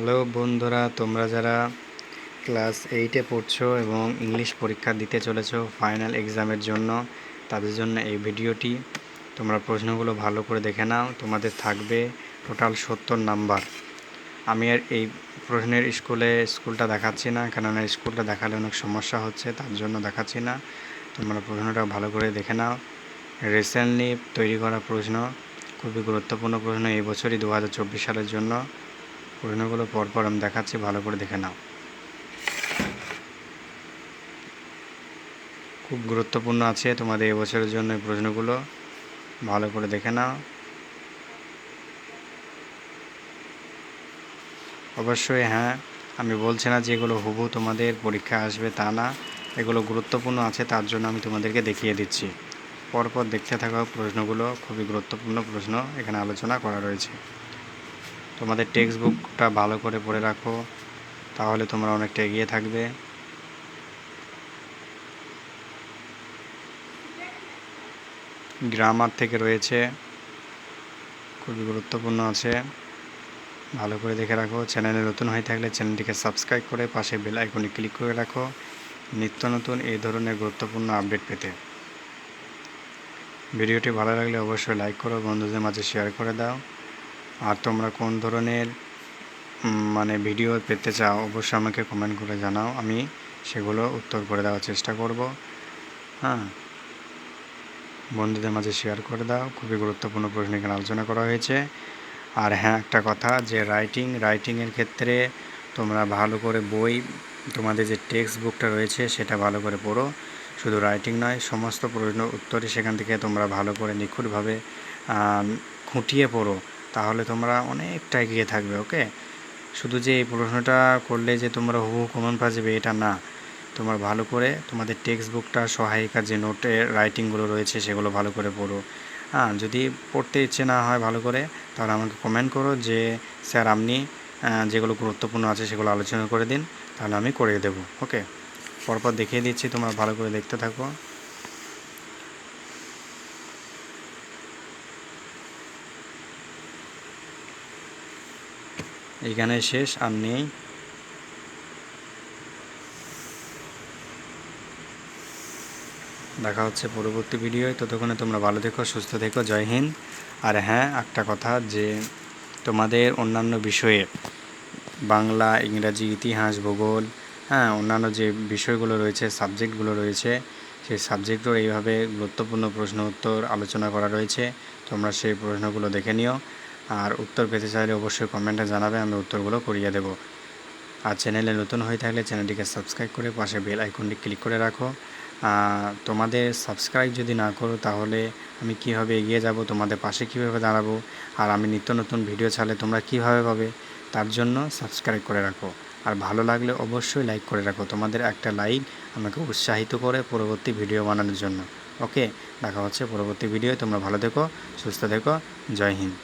Hello বন্ধুরা, তোমরা যারা ক্লাস এইটে পড়ছো এবং ইংলিশ পরীক্ষা দিতে চলেছো ফাইনাল এক্সামের জন্য, তাদের জন্য এই ভিডিওটি। তোমরা প্রশ্নগুলো ভালো করে দেখে নাও, তোমাদের থাকবে টোটাল সত্তর নাম্বার। আমি আর এই প্রশ্নের স্কুলে স্কুলটা দেখাচ্ছি না, কেননা স্কুলটা দেখালে অনেক সমস্যা হচ্ছে, তার জন্য দেখাচ্ছি না। তোমরা প্রশ্নটা ভালো করে দেখে নাও। রিসেন্টলি তৈরি করা প্রশ্ন, খুবই গুরুত্বপূর্ণ প্রশ্ন এই বছরই দু হাজার চব্বিশ সালের জন্য। প্রশ্নগুলো পরপর আমি দেখাচ্ছি, ভালো করে দেখে নাও। খুব গুরুত্বপূর্ণ আছে তোমাদের এবছরের জন্য এই প্রশ্নগুলো ভালো করে দেখে নাও। অবশ্যই হ্যাঁ আমি বলছি না যে এগুলো হুবু তোমাদের পরীক্ষা আসবে তা না। এগুলো গুরুত্বপূর্ণ আছে, তার জন্য আমি তোমাদেরকে দেখিয়ে দিচ্ছি। পরপর দেখতে থাকা প্রশ্নগুলো খুবই গুরুত্বপূর্ণ প্রশ্ন এখানে আলোচনা করা রয়েছে। তোমাদের টেক্সট বুকটা ভালো করে পড়ে রাখো, তাহলে তোমরা অনেকটা এগিয়ে থাকবে। গ্রামার থেকে রয়েছে, খুবই গুরুত্বপূর্ণ আছে। ভালো করে দেখে রাখো, চ্যানেলে নতুন হয়ে থাকলে চ্যানেলটিকে সাবস্ক্রাইব করে পাশে বেল আইকনে ক্লিক করে রাখো। নিত্য নতুন এই ধরনের গুরুত্বপূর্ণ আপডেট পেতে। ভিডিওটি ভালো লাগলে অবশ্যই লাইক করো, বন্ধুদের মাঝে শেয়ার করে দাও। আর তোমরা কোন ধরনের মানে ভিডিও পেতে চাও, অবশ্যই আমাকে কমেন্ট করে জানাও। আমি সেগুলো উত্তর করে দেওয়ার চেষ্টা করব। হ্যাঁ। বন্ধুদের মাঝে শেয়ার করে দাও। খুবই গুরুত্বপূর্ণ প্রশ্ন এখানে আলোচনা করা হয়েছে। আর হ্যাঁ একটা কথা যে রাইটিং রাইটিংয়ের ক্ষেত্রে তোমরা ভালো করে বই, তোমাদের যে টেক্সট বুকটা রয়েছে সেটা ভালো করে পড়ো। শুধু রাইটিং নয়, সমস্ত প্রশ্ন উত্তরই সেখান থেকে তোমরা ভালো করে নিখুঁতভাবে খুঁটিয়ে পড়ো। তাহলে তোমরা অনেকটা এগিয়ে থাকবে ওকে শুধু যে এই প্রশ্নটা করলে যে তোমরা হুবহু কমন পাওয়া যাবে, এটা না। তোমরা ভালো করে তোমাদের টেক্সট বুকটা সহায়িকার যে নোটে রাইটিংগুলো রয়েছে, সেগুলো ভালো করে পড়ো। হ্যাঁ যদি পড়তে ইচ্ছে না হয় ভালো করে, তাহলে আমাকে কমেন্ট করো যে, স্যার, আপনি যেগুলো গুরুত্বপূর্ণ আছে, সেগুলো আলোচনা করে দিন, তাহলে আমি করে দেবো। ওকে পরপর দেখিয়ে দিচ্ছি, তোমরা ভালো করে দেখতে থাকো। এইখানে শেষ, আর নেই। দেখা হচ্ছে পরবর্তী ভিডিওয়। ততক্ষণে তোমরা ভালো থেকো, সুস্থ থেকো, জয় হিন্দ। আর হ্যাঁ একটা কথা যে তোমাদের অন্যান্য বিষয়ে, বাংলা, ইংরাজি, ইতিহাস, ভূগোল হ্যাঁ অন্যান্য যে বিষয়গুলো রয়েছে, সাবজেক্টগুলো রয়েছে, সেই সাবজেক্টও এইভাবে গুরুত্বপূর্ণ প্রশ্ন উত্তর আলোচনা করা রয়েছে। তোমরা সেই প্রশ্নগুলো দেখে নিও। আর উত্তর পেতে চাইলে অবশ্যই কমেন্টে জানাবে, আমি উত্তরগুলো করিয়ে দেবো। আর চ্যানেলে নতুন হয়ে থাকলে চ্যানেলটিকে সাবস্ক্রাইব করে পাশে বেল আইকনটি ক্লিক করে রাখো। তোমাদের সাবস্ক্রাইব যদি না করো, তাহলে আমি কীভাবে এগিয়ে যাব, তোমাদের পাশে কীভাবে দাঁড়াবো, আর আমি নিত্য নতুন ভিডিও ছাড়লে তোমরা কীভাবে পাবে, তার জন্য সাবস্ক্রাইব করে রাখো। আর ভালো লাগলে অবশ্যই লাইক করে রাখো, তোমাদের একটা লাইক আমাকে উৎসাহিত করে পরবর্তী ভিডিও বানানোর জন্য। ওকে, দেখা হচ্ছে পরবর্তী ভিডিও তোমরা ভালো থেকো, সুস্থ থেকো, জয় হিন্দ।